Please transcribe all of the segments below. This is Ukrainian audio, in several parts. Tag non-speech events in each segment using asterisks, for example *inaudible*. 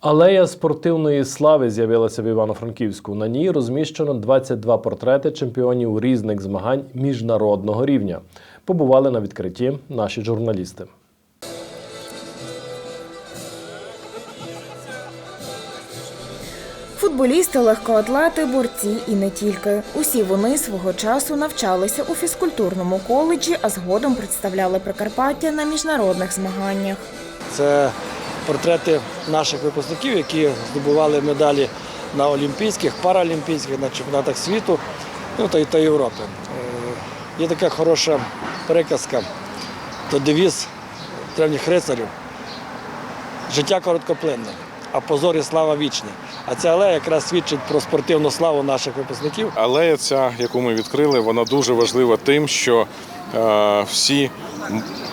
Алея спортивної слави з'явилася в Івано-Франківську. На ній розміщено 22 портрети чемпіонів різних змагань міжнародного рівня. Побували на відкритті наші журналісти. Футболісти, легкоатлети, борці і не тільки. Усі вони свого часу навчалися у фізкультурному коледжі, а згодом представляли Прикарпаття на міжнародних змаганнях. Це портрети наших випускників, які здобували медалі на Олімпійських, паралімпійських, на чемпіонатах світу ну, та, та Європи. Е, Є така хороша приказка, то девіз древніх рицарів. Життя короткоплинне, а позор і слава вічні. А ця алея якраз свідчить про спортивну славу наших випускників. Алея ця, яку ми відкрили, вона дуже важлива тим, що е, всі,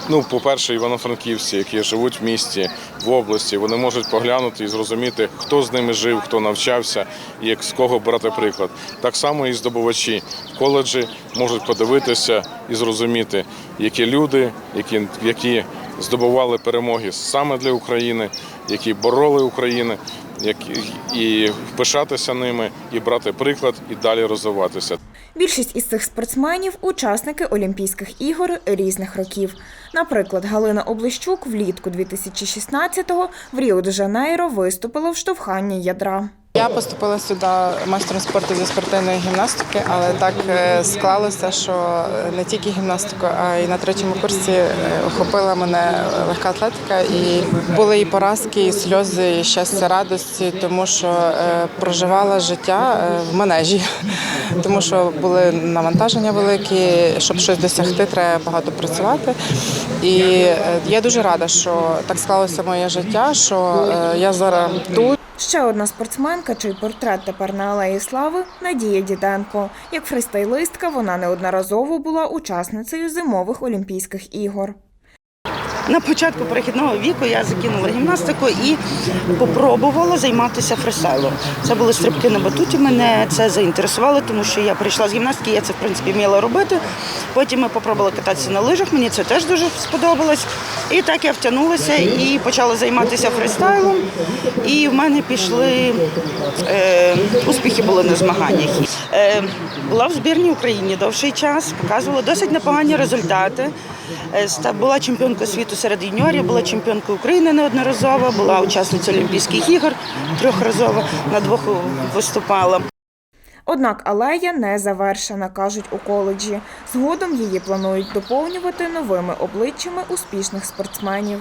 ну, по-перше, івано-франківці, які живуть в місті, в області, вони можуть поглянути і зрозуміти, хто з ними жив, хто навчався і як з кого брати приклад. Так само і здобувачі коледжі можуть подивитися і зрозуміти, які люди, які, які здобували перемоги саме для України, які бороли Україну, які, і пишатися ними, і брати приклад, і далі розвиватися. Більшість із цих спортсменів учасники Олімпійських ігор різних років. Наприклад, Галина Облищук влітку 2016-го в Ріо-де-Жанейро виступила в штовханні ядра. Я поступила сюди майстром спорту зі спортивної гімнастики, але так е, склалося, що не тільки гімнастику, а й на третьому курсі е, охопила мене легка атлетика. І були і поразки, і сльози, і щастя, радості, тому що е, проживала життя в манежі, *laughs* тому що були навантаження великі, щоб щось досягти, треба багато працювати. І я дуже рада, що так склалося моє життя, що я зараз тут. Ще одна спортсменка, чий портрет тепер на Алеї Слави Надія Діденко. Як фристайлистка, вона неодноразово була учасницею зимових Олімпійських ігор. На початку перехідного віку я закинула гімнастику і попробувала займатися фрисайлом. Це були стрибки на батуті. Мене це заінтересувало, тому що я прийшла з гімнастики, я це в принципі вміла робити. Потім ми попробували кататися на лижах, мені це теж дуже сподобалось. І так я втягнулася і почала займатися фристайлом. І в мене пішли е, успіхи були на змаганнях. Е, була в збірній Україні довший час, показувала досить непогані результати. Е, Була чемпіонкою світу серед юніорів, була чемпіонкою України неодноразово, була учасницею Олімпійських ігор трьохразово на двох виступала. Однак алея не завершена, кажуть у коледжі. Згодом її планують доповнювати новими обличчями успішних спортсменів.